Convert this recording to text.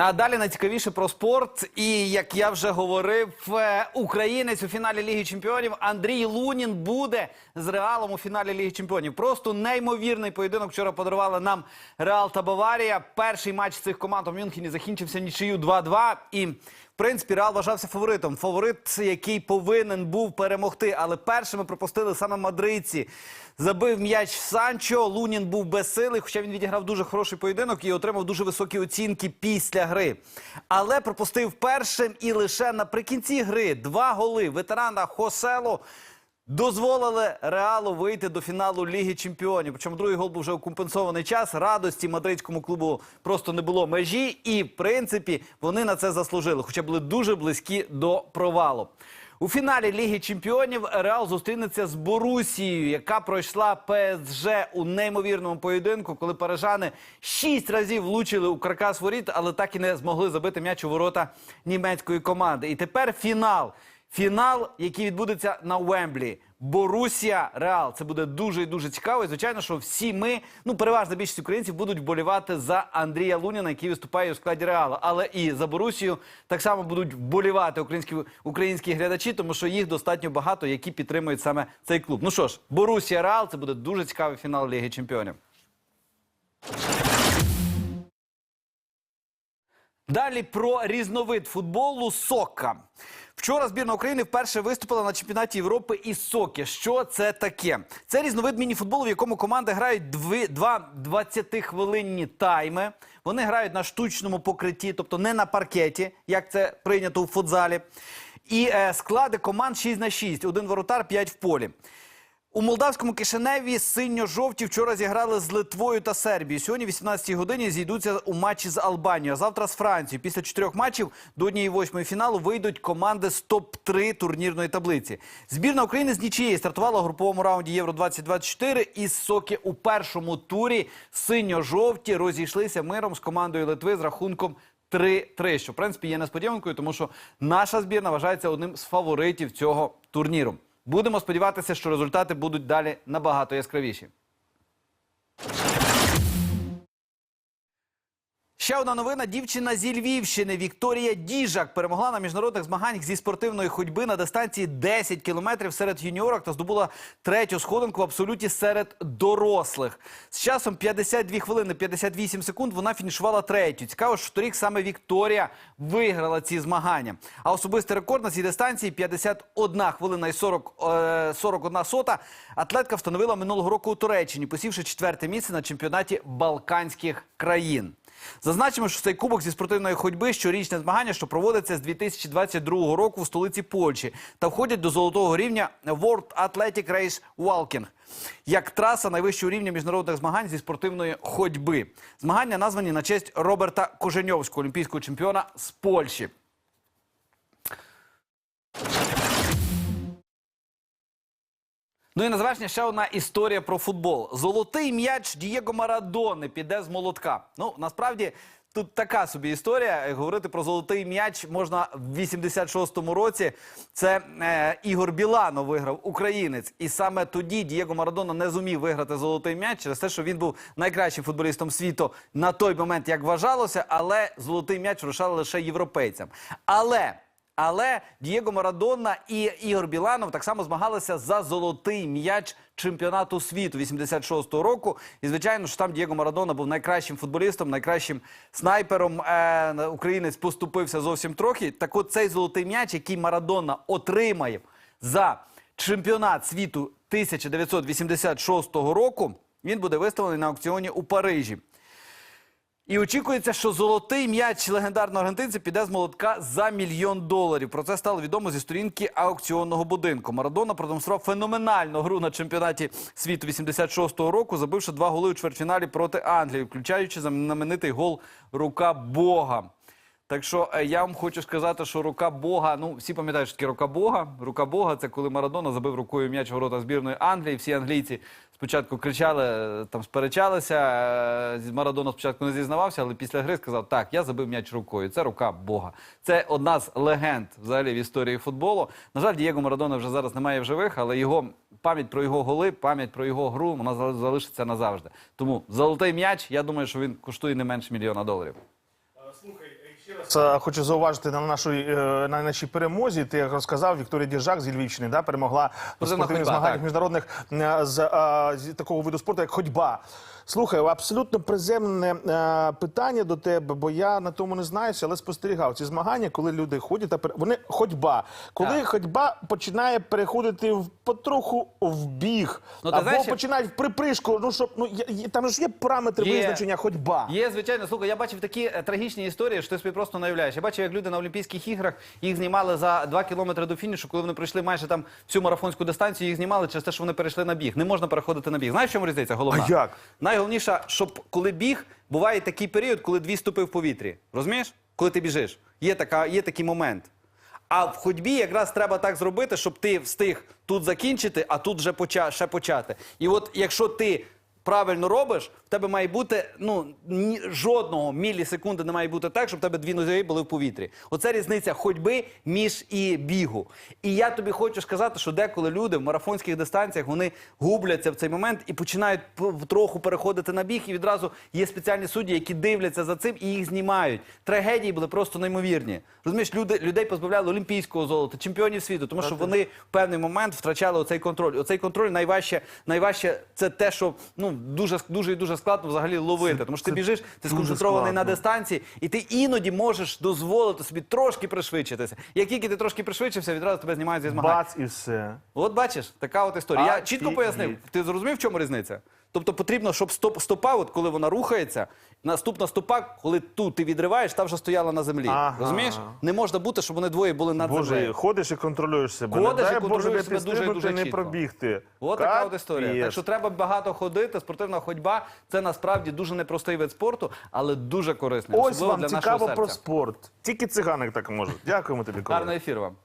А далі найцікавіше про спорт. І як я вже говорив, е, українець у фіналі Ліги Чемпіонів Андрій Лунін буде з Реалом у фіналі Ліги Чемпіонів. Просто неймовірний поєдинок. Вчора подарували нам Реал та Баварія. Перший матч цих команд у Мюнхені закінчився нічию 2-2. І принципі Реал вважався фаворитом. Фаворит, який повинен був перемогти. Але першими пропустили саме мадридці. Забив м'яч Санчо. Лунін був без сили, хоча він відіграв дуже хороший поєдинок і отримав дуже високі оцінки після гри. Але пропустив першим і лише наприкінці гри два голи ветерана Хосело дозволили Реалу вийти до фіналу Ліги Чемпіонів. Причому другий гол був вже у компенсований час. Радості мадридському клубу просто не було межі, і в принципі вони на це заслужили, хоча були дуже близькі до провалу. У фіналі Ліги Чемпіонів Реал зустрінеться з Борусією, яка пройшла ПСЖ у неймовірному поєдинку, коли парижани шість разів влучили у каркас воріт, але так і не змогли забити м'яч у ворота німецької команди. І тепер фінал. Фінал, який відбудеться на Уемблі. Борусія Реал. Це буде дуже і дуже цікаво. І звичайно, що всі ми, ну переважна більшість українців, будуть вболівати за Андрія Луніна, який виступає у складі Реала. Але і за Борусію так само будуть вболівати українські українські глядачі, тому що їх достатньо багато, які підтримують саме цей клуб. Ну що ж, Борусія Реал це буде дуже цікавий фінал Ліги Чемпіонів. Далі про різновид футболу сока. Вчора збірна України вперше виступила на чемпіонаті Європи із соки. Що це таке? Це різновид мініфутболу, в якому команди грають дві, два 20-хвилинні тайми. Вони грають на штучному покритті, тобто не на паркеті, як це прийнято у футзалі. І е, склади команд 6 на 6. Один воротар, 5 в полі. У молдавському Кишиневі синьо-жовті вчора зіграли з Литвою та Сербією. Сьогодні, в 18-й годині, зійдуться у матчі з Албанією. А завтра з Францією. Після чотирьох матчів до однієї восьмої фіналу вийдуть команди з топ-3 турнірної таблиці. Збірна України з нічиєї стартувала у груповому раунді Євро 2024 із соки у першому турі. Синьо-жовті розійшлися миром з командою Литви з рахунком 3-3, що в принципі є несподіванкою, тому що наша збірна вважається одним з фаворитів цього турніру. Будемо сподіватися, що результати будуть далі набагато яскравіші. Ще одна новина. Дівчина зі Львівщини Вікторія Діжак перемогла на міжнародних змаганнях зі спортивної ходьби на дистанції 10 кілометрів серед юніорок та здобула третю сходинку в абсолюті серед дорослих. З часом 52 хвилини 58 секунд вона фінішувала третю. Цікаво, що торік саме Вікторія виграла ці змагання. А особистий рекорд на цій дистанції 51 хвилина і 40, е, 41 сота. Атлетка встановила минулого року у Туреччині, посівши четверте місце на чемпіонаті Балканських країн. Зазначимо, що цей кубок зі спортивної ходьби щорічне змагання, що проводиться з 2022 року в столиці Польщі, та входять до золотого рівня World Athletic Race Walking як траса найвищого рівня міжнародних змагань зі спортивної ходьби. Змагання названі на честь Роберта Коженьовського, олімпійського чемпіона з Польщі. Ну і на завершення ще одна історія про футбол. Золотий м'яч Дієго Марадони піде з молотка. Ну насправді тут така собі історія. Говорити про золотий м'яч можна в 86-му році. Це е, Ігор Білано виграв українець, і саме тоді Дієго Марадона не зумів виграти золотий м'яч через те, що він був найкращим футболістом світу на той момент, як вважалося, але золотий м'яч вручали лише європейцям. Але але Дієго Марадона і Ігор Біланов так само змагалися за золотий м'яч чемпіонату світу 86-го року. І звичайно, що там Дієго Марадона був найкращим футболістом, найкращим снайпером. Е, українець поступився зовсім трохи. Так от цей золотий м'яч, який Марадона отримає за чемпіонат світу 1986 року, він буде виставлений на аукціоні у Парижі. І очікується, що золотий м'яч легендарного аргентинця піде з молотка за мільйон доларів. Про це стало відомо зі сторінки аукціонного будинку. Марадона продемонстрував феноменальну гру на чемпіонаті світу 86-го року, забивши два голи у чвертьфіналі проти Англії, включаючи знаменитий гол рука Бога. Так що е, я вам хочу сказати, що рука Бога, ну всі пам'ятають, що таке рука Бога. Рука Бога це коли Марадона забив рукою м'яч ворота збірної Англії. Всі англійці спочатку кричали, е, там сперечалися. е, Марадона спочатку не зізнавався, але після гри сказав: так, я забив м'яч рукою. Це рука Бога. Це одна з легенд взагалі в історії футболу. На жаль, Дієго Марадона вже зараз немає в живих, але його пам'ять про його голи, пам'ять про його гру, вона залишиться назавжди. Тому золотий м'яч, я думаю, що він коштує не менше мільйона доларів. Це Хочу зауважити на нашій, е, на нашій перемозі. Ти як розказав, Вікторія Діжак з Львівщини да, перемогла в спортивних змаганнях міжнародних е, з, е, з такого виду спорту, як ходьба. Слухай, абсолютно приземне е, питання до тебе, бо я на тому не знаюся, але спостерігав ці змагання, коли люди ходять та пере- вони ходьба. Коли Так. ходьба починає переходити в потроху в біг, Ну, або знаєш, починають в припришку. Ну щоб ну я- я- там ж є параметри Є. визначення ходьба. Є, звичайно, слухай, я бачив такі трагічні історії, що ти собі просто не уявляєш. Я бачив, як люди на Олімпійських іграх їх знімали за 2 кілометри до фінішу, коли вони пройшли майже там всю марафонську дистанцію, їх знімали через те, що вони перейшли на біг. Не можна переходити на біг. Знаєш, в чому різниця? Головна? А як? Найголовніше, щоб коли біг, буває такий період, коли дві ступи в повітрі. Розумієш? Коли ти біжиш. Є, така, є такий момент. А в ходьбі якраз треба так зробити, щоб ти встиг тут закінчити, а тут вже поча, ще почати. І от якщо ти правильно робиш, в тебе має бути ну ні, жодного мілісекунди не має бути так, щоб в тебе дві ноги були в повітрі. Оце різниця ходьби між і бігу. І я тобі хочу сказати, що деколи люди в марафонських дистанціях вони губляться в цей момент і починають троху переходити на біг, і відразу є спеціальні судді, які дивляться за цим і їх знімають. Трагедії були просто неймовірні. Розумієш, люди людей позбавляли олімпійського золота, чемпіонів світу, тому що вони в певний момент втрачали оцей контроль. Оцей контроль найважче, найважче це те, що ну дуже дуже і дуже складно взагалі ловити. Тому що ти біжиш, ти сконцентрований на дистанції, і ти іноді можеш дозволити собі трошки пришвидшитися. Як тільки ти трошки пришвидшився, відразу тебе знімають зі змагань. Бац і все. От бачиш, така от історія. Я Офігеть. чітко пояснив. Ти зрозумів, в чому різниця? Тобто потрібно, щоб стоп, стопа, от коли вона рухається, наступна стопа, коли тут ти відриваєш, та вже стояла на землі. Ага. Розумієш? Не можна бути, щоб вони двоє були над Боже, землею. ходиш і контролюєш себе. Ходиш і контролюєш себе дуже і дуже не чітко. пробігти. От така от історія. Так що треба багато ходити. Спортивна ходьба це насправді дуже непростий вид спорту, але дуже корисний. Ось особливо вам для цікаво нашого про спорт. Тільки циганик так може. Дякуємо тобі, Гарного колеги. ефіру вам.